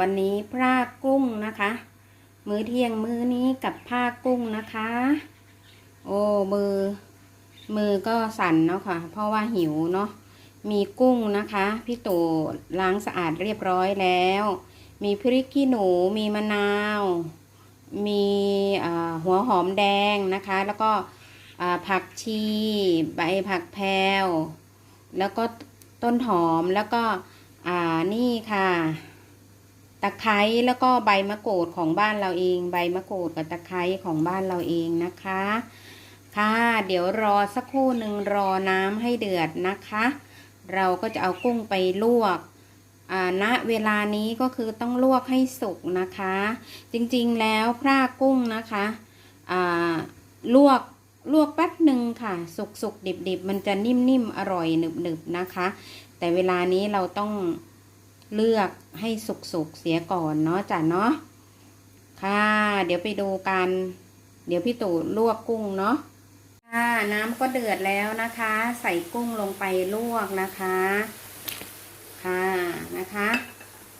วันนี้พระกุ้งนะคะ มื้อเที่ยงมื้อนี้กับผ้ากุ้งนะคะ โอ้มือ มือก็สั่นเนาะค่ะ เพราะว่าหิวเนาะมีกุ้งนะคะพี่ตู่ล้างสะอาดเรียบร้อยแล้ว มีพริกขี้หนูมีมะนาว มีหัวหอมแดงนะคะ แล้วก็ผักชีใบผักแพรวแล้วก็ต้นหอมแล้วก็ อ่า นี่ค่ะ ตะไคร้แล้วก็ใบมะกรูดของบ้านเราเอง ใบมะกรูดกับตะไคร้ของบ้านเราเองนะคะ ค่ะ เดี๋ยวรอสักครู่หนึ่งรอน้ำให้เดือดนะคะ เราก็จะเอากุ้งไปลวกอ่าณเวลานี้ก็คือต้องลวกให้สุกนะคะ จริงๆแล้วพรากุ้งนะคะอ่าลวกลวกแป๊บหนึ่งค่ะ สุกสุกดิบดิบๆ มันจะนิ่มๆ อร่อยหนึบๆนะคะ แต่เวลานี้เราต้อง เลือกให้สุกๆเสียก่อนเนาะจ้ะเนาะค่ะ เดี๋ยวไปดูกัน เดี๋ยวพี่ตู่ลวกกุ้งเนาะค่ะน้ำก็เดือดแล้วนะคะ ใส่กุ้งลงไปลวกนะคะ ค่ะนะคะ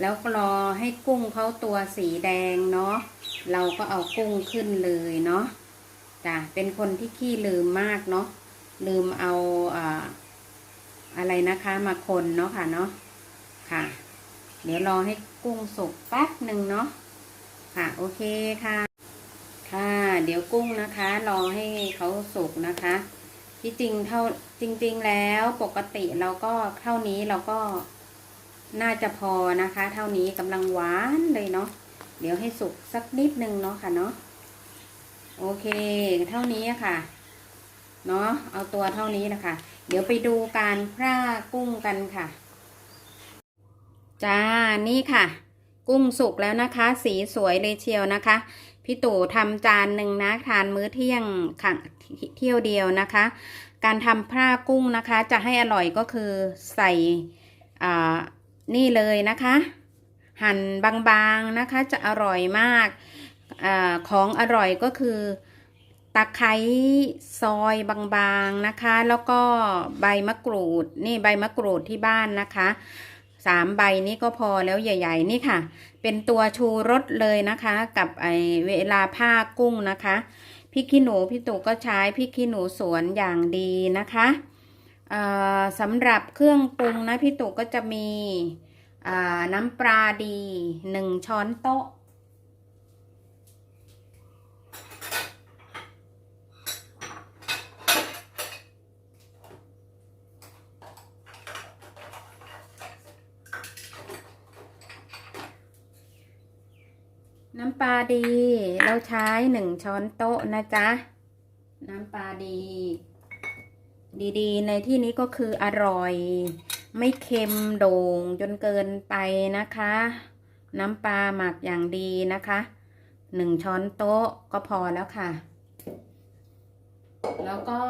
แล้วก็รอให้กุ้งเขาตัวสีแดงเนาะเราก็เอากุ้งขึ้นเลยเนาะจ้ะเป็นคนที่ขี้ลืมมากเนาะลืมเอาอ่าอะไรนะคะมาคนเนาะค่ะเนาะค่ะ เดี๋ยวรอให้กุ้งสุกแป๊บหนึ่งเนาะค่ะโอเคค่ะ ค่ะ เดี๋ยวกุ้งนะคะ รอให้เขาสุกนะคะ ที่จริงเท่าจริง ๆ แล้วปกติเราก็เท่านี้เราก็น่าจะพอนะคะ เท่านี้กำลังหวานเลยเนาะเดี๋ยวให้สุกสักนิดนึงเนาะค่ะเนาะโอเค เท่านี้ค่ะเนาะเอาตัวเท่านี้นะคะ เดี๋ยวไปดูการพร่ากุ้งกันค่ะ จ้า นี่ค่ะ กุ้งสุกแล้วนะคะ สีสวยเลยเชียวนะคะ พี่ตู่ทำจานหนึ่งนะ ทานมื้อเที่ยงค่ะเที่ยวเดียวนะคะ การทำพร่ากุ้งนะคะ จะให้อร่อยก็คือใส่นี่เลยนะคะ หั่นบางๆนะคะ จะอร่อยมากอของอร่อยก็คือตะไคร้ซอยบางๆนะคะ แล้วก็ใบมะกรูดนี่ใบมะกรูดที่บ้านนะคะ สามใบนี้ก็พอแล้วใหญ่ ๆ นี่ค่ะ เป็นตัวชูรสเลยนะคะ กับไอเวลาผ้ากุ้งนะคะพริกขี้หนูพี่ตู่ก็ใช้พริกขี้หนูสวนอย่างดีนะคะสำหรับเครื่องปรุงนะพี่ตู่ก็จะมีน้ำปลาดีหนึ่งช้อนโต๊ะ ปลาดี เราใช้หนึ่งช้อนโต๊ะนะจ๊ะ น้ำปลาดี ดีๆ ในที่นี้ก็คืออร่อย ไม่เค็มโด่งจนเกินไปนะคะ น้ำปลาหมักอย่างดีนะคะหนึ่งช้อนโต๊ะก็พอแล้วค่ะ แล้วก็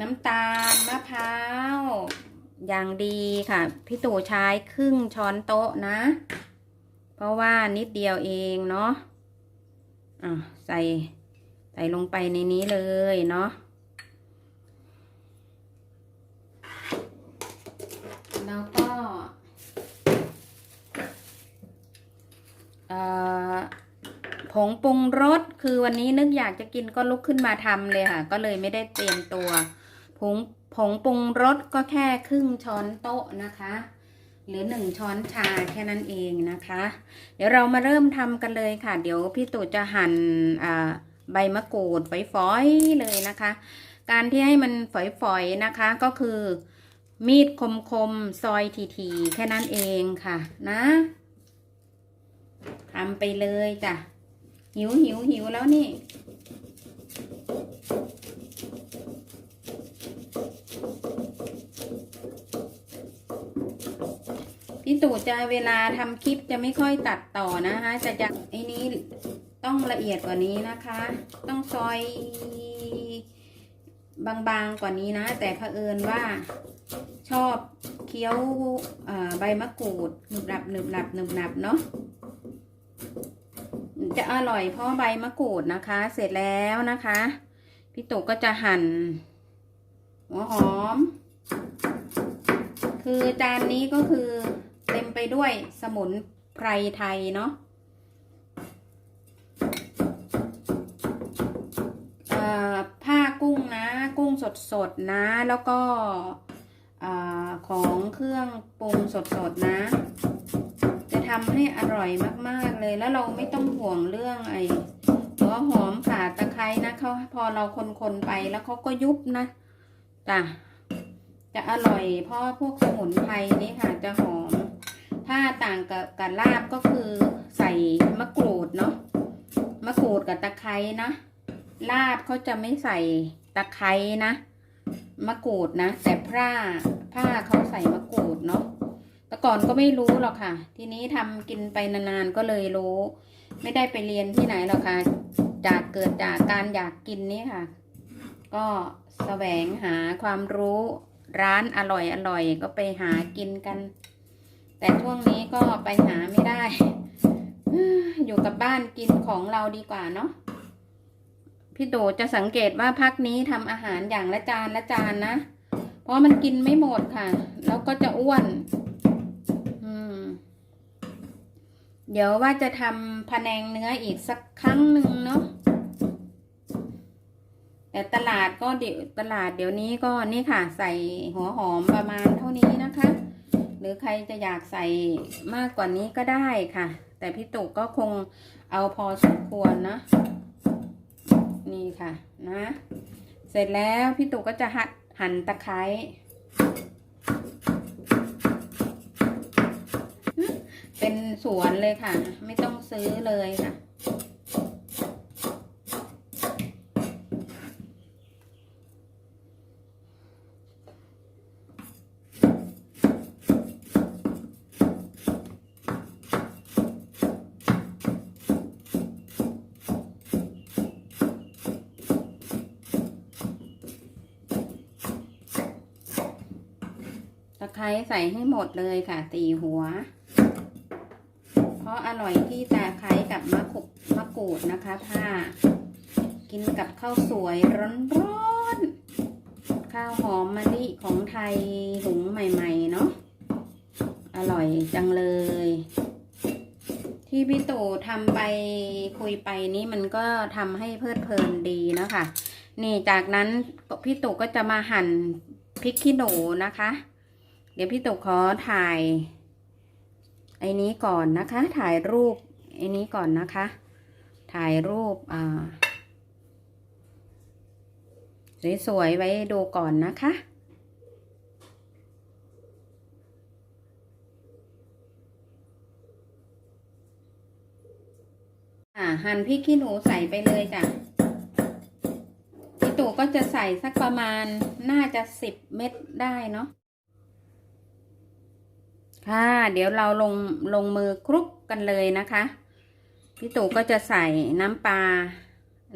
น้ำตาลมะพร้าวอย่างดีค่ะ พี่ตู่ใช้ครึ่งช้อนโต๊ะนะ เพราะว่านิดเดียวเองเนาะอะใส่ใส่ลงไปในนี้เลยเนาะแล้วก็เอ่อผงปรุงรสคือวันนี้นึกอยากจะกินก็ลุกขึ้นมาทำเลยค่ะ ก็เลยไม่ได้เตรียมตัวผงผงปรุงรสก็แค่ครึ่งช้อนโต๊ะนะคะ หรือหนึ่งช้อนชาแค่นั้นเองนะคะ เดี๋ยวเรามาเริ่มทำกันเลยค่ะ เดี๋ยวพี่ตู่จะหั่นอ่าใบมะกรูดฝอยๆเลยนะคะ การที่ให้มันฝอยๆนะคะก็คือมีดคมๆซอยทีๆแค่นั้นเองค่ะนะทำไปเลยจ้ะหิวหิวหิวแล้วนี่ พี่ตู่จะเวลาทำคลิปจะไม่ค่อยตัดต่อนะคะจะจะไอ้นี้ต้องละเอียดกว่านี้นะคะ ต้องซอยบางๆกว่านี้นะ แต่เผอิญว่าชอบเคี้ยวใบมะกรูดหนึบหนับหนึบหนับหนึบหนับเนาะจะอร่อยเพราะใบมะกรูดนะคะ เสร็จแล้วนะคะ พี่ตู่ก็จะหั่นหัวหอม คือจานนี้ก็คือ เต็มไปด้วยสมุนไพรไทยเนาะผ้ากุ้งนะ กุ้งสดๆนะ แล้วก็อของเครื่องปรุงสดๆนะ จะทำให้อร่อยมากๆเลย แล้วเราไม่ต้องห่วงเรื่องไอ้หัวหอมข่าตะไคร้นะเขาพอเราคนๆไปแล้วเขาก็ยุบนะจ้ะจะอร่อยเพราะพวกสมุนไพรนี่ค่ะจะหอม ถ้าต่างกับกับลาบก็คือใส่มะกรูดเนาะมะกรูดกับตะไคร้นะ ลาบเขาจะไม่ใส่ตะไคร้นะมะกรูดนะแต่ผ้าผ้าเขาใส่มะกรูดเนาะแต่ก่อนก็ไม่รู้หรอกค่ะ ทีนี้ทำกินไปนานๆก็เลยรู้ ไม่ได้ไปเรียนที่ไหนหรอกค่ะ จากเกิดจากการอยากกินนี่ค่ะ ก็แสวงหาความรู้ร้านอร่อยอร่อยก็ไปหากินกัน แต่ช่วงนี้ก็ไปหาไม่ได้ อยู่กับบ้านกินของเราดีกว่าเนาะพี่โตจะสังเกตว่าพักนี้ทำอาหารอย่างละจานละจานนะ เพราะมันกินไม่หมดค่ะ แล้วก็จะอ้วนเดี๋ยวว่าจะทำพะแนงเนื้ออีกสักครั้งหนึ่งเนาะแต่ตลาดก็เดี๋ยวตลาดเดี๋ยวนี้ก็นี่ค่ะ ใส่หัวหอมประมาณเท่านี้นะคะ หรือใครจะอยากใส่มากกว่านี้ก็ได้ค่ะ แต่พี่ตุกก็คงเอาพอสมควรนะ นี่ค่ะนะ เสร็จแล้วพี่ตุกก็จะหัดหั่นตะไคร้เป็นสวนเลยค่ะ ไม่ต้องซื้อเลยค่ะ คร้ใส่ให้หมดเลยค่ะตีหัว เพราะอร่อยที่ตะไคร้กับมะขุกมะกรูดนะคะผ้ากินกับข้าวสวยร้อนๆข้าวหอมมะลิของไทยหุงใหม่ๆเนาะอร่อยจังเลย ที่พี่ตู่ทำไปคุยไปนี่มันก็ทำให้เพลิดเพลินดีนะคะนี่จากนั้นพี่ตู่ก็จะมาหั่นพริกขี้หนูนะคะ เดี๋ยวพี่ตุกขอถ่ายไอ้นี้ก่อนนะคะ ถ่ายรูปไอ้นี้ก่อนนะคะ ถ่ายรูปอ่าสวยๆไว้ดูก่อนนะคะหั่นพริกขี้หนูใส่ไปเลยจ้ะพี่ตู่ก็จะใส่สักประมาณน่าจะสิบเม็ดได้เนาะ ค่ะ เดี๋ยวเราลงลงมือคลุกกันเลยนะคะ พี่ตู่ก็จะใส่น้ำปลา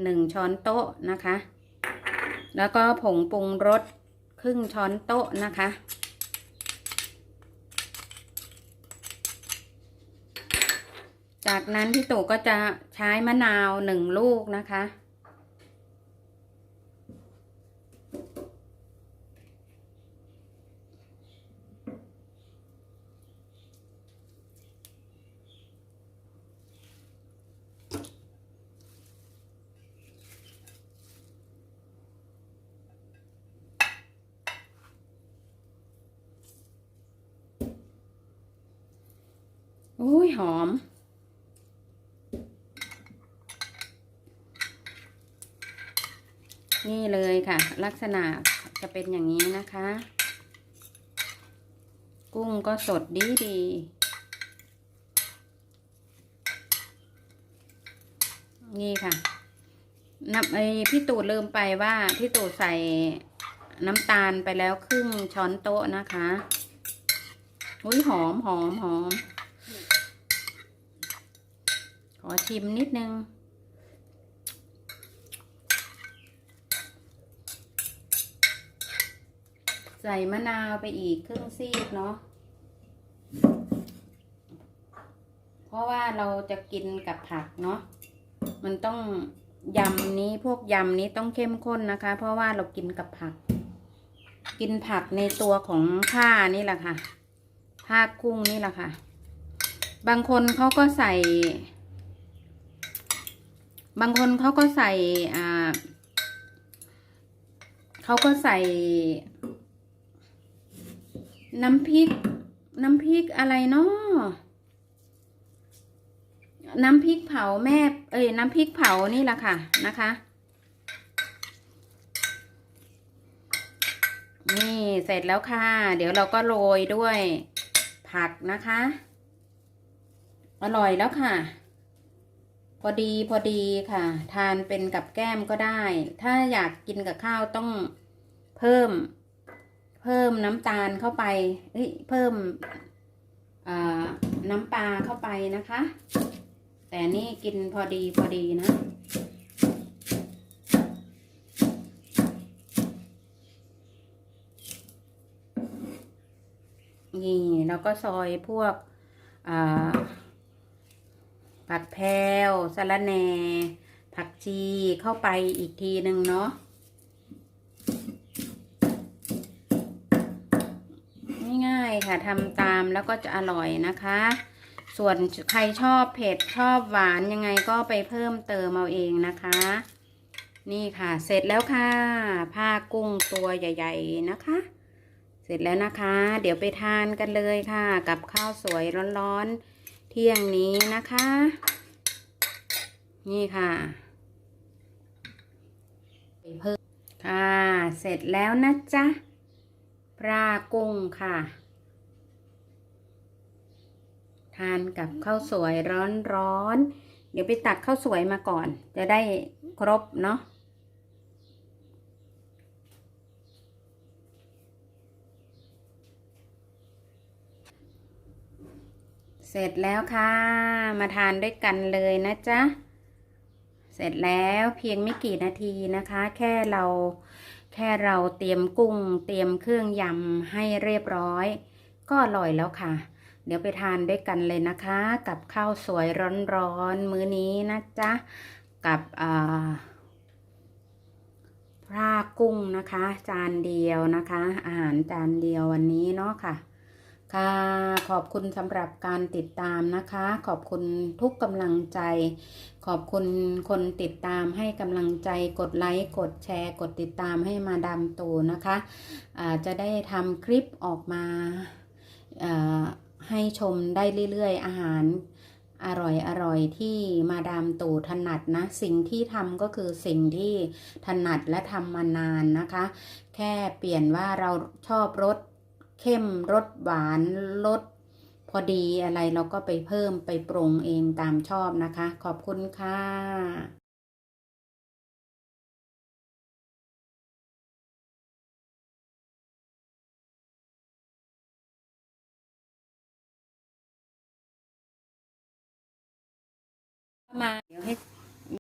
หนึ่งช้อนโต๊ะนะคะ แล้วก็ผงปรุงรสครึ่งช้อนโต๊ะนะคะ จากนั้นพี่ตู่ก็จะใช้มะนาวหนึ่งลูกนะคะ อุ้ยหอม นี่เลยค่ะ ลักษณะจะเป็นอย่างนี้นะคะ กุ้งก็สดดีดีนี่ค่ะน้ำไอพี่ตูดลืมไปว่าพี่ตูดใส่น้ำตาลไปแล้วครึ่งช้อนโต๊ะนะคะ อุ้ยหอมหอมหอม ขอชิมนิดนึง ใส่มะนาวไปอีกครึ่งซีกเนาะ เพราะว่าเราจะกินกับผักเนาะ มันต้องยำนี้พวกยำนี้ต้องเข้มข้นนะคะ เพราะว่าเรากินกับผัก กินผักในตัวของผ้านี่แหละค่ะ ผ้ากุ้งนี่แหละค่ะ บางคนเขาก็ใส่ บางคนเขาก็ใส่อ่าเขาก็ใส่ น้ำพริก น้ำพริกอะไรเนาะน้ำพริกเผาแม่ เอ้ยน้ำพริกเผานี่แหละค่ะนะคะ นี่เสร็จแล้วค่ะ เดี๋ยวเราก็โรยด้วยผักนะคะ อร่อยแล้วค่ะ พอดีพอดีค่ะ ทานเป็นกับแก้มก็ได้ ถ้าอยากกินกับข้าวต้องเพิ่ม เพิ่มน้ำตาลเข้าไปเอ้ยเพิ่มน้ำปลาเข้าไปนะคะ แต่นี่กินพอดีพอดีนะนี่แล้วก็ซอยพวกอ่า ผักแพรวสะระแหน่ผักชีเข้าไปอีกทีหนึ่งเนาะง่ายๆค่ะทำตามแล้วก็จะอร่อยนะคะ ส่วนใครชอบเผ็ดชอบหวานยังไงก็ไปเพิ่มเติมเอาเองนะคะ นี่ค่ะ เสร็จแล้วค่ะ ผ้ากุ้งตัวใหญ่ ๆนะคะ เสร็จแล้วนะคะ เดี๋ยวไปทานกันเลยค่ะ กับข้าวสวยร้อนๆ ที่ยงนี้นะคะ นี่ค่ะเพิ่มค่ะ เสร็จแล้วนะจ๊ะ ปลากุ้งค่ะ ทานกับข้าวสวยร้อนๆ เดี๋ยวไปตักข้าวสวยมาก่อน จะได้ครบเนาะ เสร็จแล้วค่ะ มาทานด้วยกันเลยนะจ๊ะ เสร็จแล้วเพียงไม่กี่นาทีนะคะ แค่เราแค่เราเตรียมกุ้ง เตรียมเครื่องยำให้เรียบร้อย ก็อร่อยแล้วค่ะ เดี๋ยวไปทานด้วยกันเลยนะคะ กับข้าวสวยร้อนๆมื้อนี้นะจ๊ะ กับอ่าพรากุ้งนะคะ จานเดียวนะคะ อาหารจานเดียววันนี้เนาะค่ะ ค่ะ ขอบคุณสำหรับการติดตามนะคะ ขอบคุณทุกกำลังใจ ขอบคุณคนติดตามให้กำลังใจกดไลค์กดแชร์ กดติดตามให้มาดามตูนะคะอ่าจะได้ทำคลิปออกมาให้ชมได้เรื่อยๆ อาหารอร่อยอร่อยที่มาดามตูถนัดนะ สิ่งที่ทำก็คือสิ่งที่ถนัดและทำมานานนะคะ แค่เปลี่ยนว่าเราชอบรส เข้มรสหวานรสพอดีอะไรเราก็ไปเพิ่มไปปรุงเองตามชอบนะคะ ขอบคุณค่ะมาเดี๋ยวให้